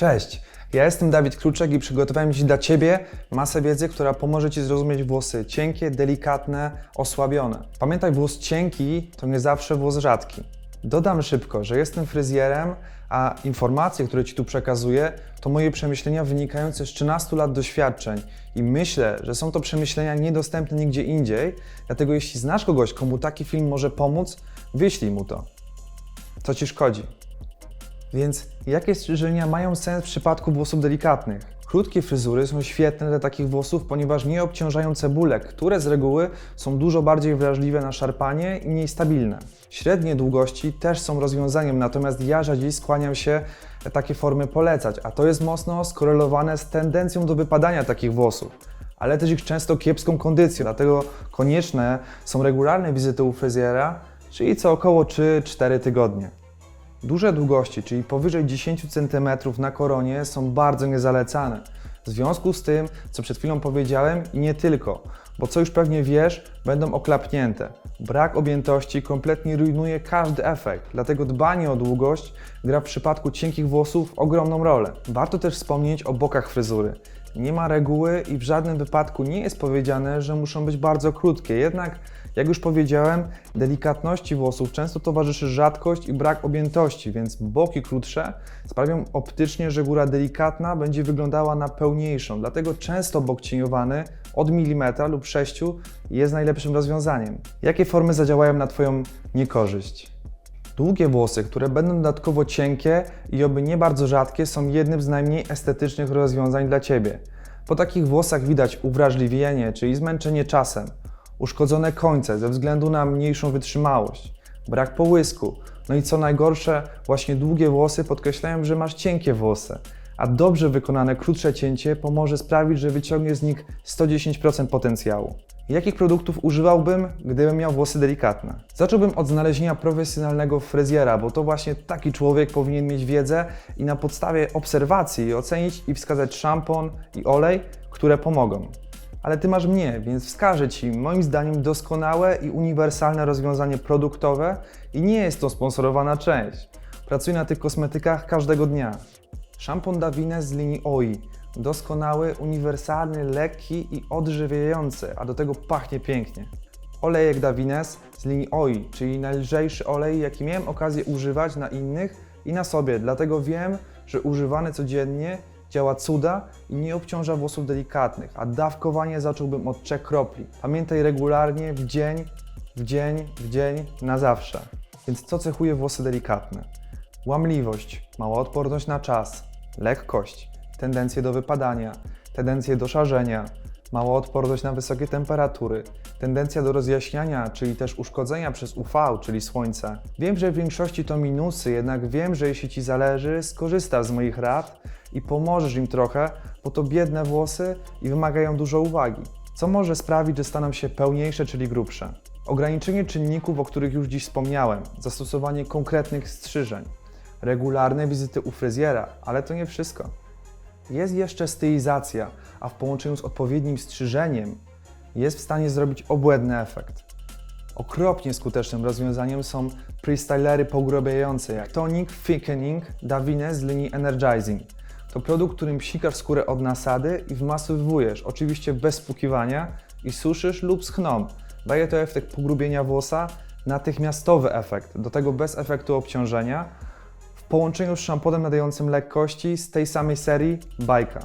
Cześć, ja jestem Dawid Kluczek i przygotowałem dziś dla Ciebie masę wiedzy, która pomoże Ci zrozumieć włosy cienkie, delikatne, osłabione. Pamiętaj, włos cienki to nie zawsze włos rzadki. Dodam szybko, że jestem fryzjerem, a informacje, które Ci tu przekazuję, to moje przemyślenia wynikające z 13 lat doświadczeń i myślę, że są to przemyślenia niedostępne nigdzie indziej, dlatego jeśli znasz kogoś, komu taki film może pomóc, wyślij mu to. Co Ci szkodzi? Więc jakie strzyżenia mają sens w przypadku włosów delikatnych? Krótkie fryzury są świetne dla takich włosów, ponieważ nie obciążają cebulek, które z reguły są dużo bardziej wrażliwe na szarpanie i mniej stabilne. Średnie długości też są rozwiązaniem, natomiast ja rzadziej skłaniam się takie formy polecać, a to jest mocno skorelowane z tendencją do wypadania takich włosów ale też ich często kiepską kondycją, dlatego konieczne są regularne wizyty u fryzjera, czyli co około 3-4 tygodnie. Duże długości, czyli powyżej 10 cm na koronie, są bardzo niezalecane. W związku z tym, co przed chwilą powiedziałem, i nie tylko, bo co już pewnie wiesz, będą oklapnięte. Brak objętości kompletnie rujnuje każdy efekt, dlatego dbanie o długość gra w przypadku cienkich włosów ogromną rolę. Warto też wspomnieć o bokach fryzury. Nie ma reguły i w żadnym wypadku nie jest powiedziane, że muszą być bardzo krótkie. Jednak, jak już powiedziałem, delikatności włosów często towarzyszy rzadkość i brak objętości, więc boki krótsze sprawią optycznie, że góra delikatna będzie wyglądała na pełniejszą. Dlatego często bok cieniowany od milimetra lub sześciu jest najlepszym rozwiązaniem. Jakie formy zadziałają na Twoją niekorzyść? Długie włosy, które będą dodatkowo cienkie i oby nie bardzo rzadkie, są jednym z najmniej estetycznych rozwiązań dla Ciebie. Po takich włosach widać uwrażliwienie, czyli zmęczenie czasem, uszkodzone końce ze względu na mniejszą wytrzymałość, brak połysku, no i co najgorsze, właśnie długie włosy podkreślają, że masz cienkie włosy, a dobrze wykonane krótsze cięcie pomoże sprawić, że wyciągniesz z nich 110% potencjału. Jakich produktów używałbym, gdybym miał włosy delikatne? Zacząłbym od znalezienia profesjonalnego fryzjera, bo to właśnie taki człowiek powinien mieć wiedzę i na podstawie obserwacji ocenić i wskazać szampon i olej, które pomogą. Ale ty masz mnie, więc wskażę ci moim zdaniem doskonałe i uniwersalne rozwiązanie produktowe i nie jest to sponsorowana część. Pracuję na tych kosmetykach każdego dnia. Szampon Davines z linii OI. Doskonały, uniwersalny, lekki i odżywiający, a do tego pachnie pięknie. Olejek Davines z linii OI, czyli najlżejszy olej, jaki miałem okazję używać na innych i na sobie, dlatego wiem, że używany codziennie działa cuda i nie obciąża włosów delikatnych, a dawkowanie zacząłbym od trzech kropli. Pamiętaj regularnie, w dzień, w dzień, w dzień, na zawsze. Więc co cechuje włosy delikatne? Łamliwość, mała odporność na czas, lekkość, tendencje do wypadania, tendencje do szarzenia, mała odporność na wysokie temperatury, tendencja do rozjaśniania, czyli też uszkodzenia przez UV, czyli słońce. Wiem, że w większości to minusy, jednak wiem, że jeśli Ci zależy, skorzystasz z moich rad i pomożesz im trochę, bo to biedne włosy i wymagają dużo uwagi. Co może sprawić, że staną się pełniejsze, czyli grubsze? Ograniczenie czynników, o których już dziś wspomniałem, zastosowanie konkretnych strzyżeń, regularne wizyty u fryzjera, ale to nie wszystko. Jest jeszcze stylizacja, a w połączeniu z odpowiednim strzyżeniem jest w stanie zrobić obłędny efekt. Okropnie skutecznym rozwiązaniem są prestylery pogrubiające jak Tonic Thickening Davines z linii Energizing. To produkt, którym psikasz skórę od nasady i wmasowujesz, oczywiście bez spłukiwania i suszysz lub schną. Daje to efekt pogrubienia włosa, natychmiastowy efekt, do tego bez efektu obciążenia, połączeniu z szamponem nadającym lekkości z tej samej serii Bajka.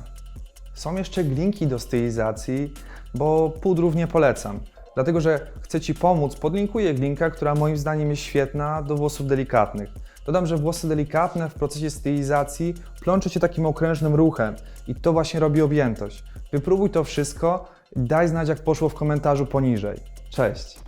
Są jeszcze glinki do stylizacji, bo pudrów nie polecam. Dlatego, że chcę Ci pomóc, podlinkuję glinkę, która moim zdaniem jest świetna do włosów delikatnych. Dodam, że włosy delikatne w procesie stylizacji plączą się takim okrężnym ruchem i to właśnie robi objętość. Wypróbuj to wszystko daj znać, jak poszło w komentarzu poniżej. Cześć!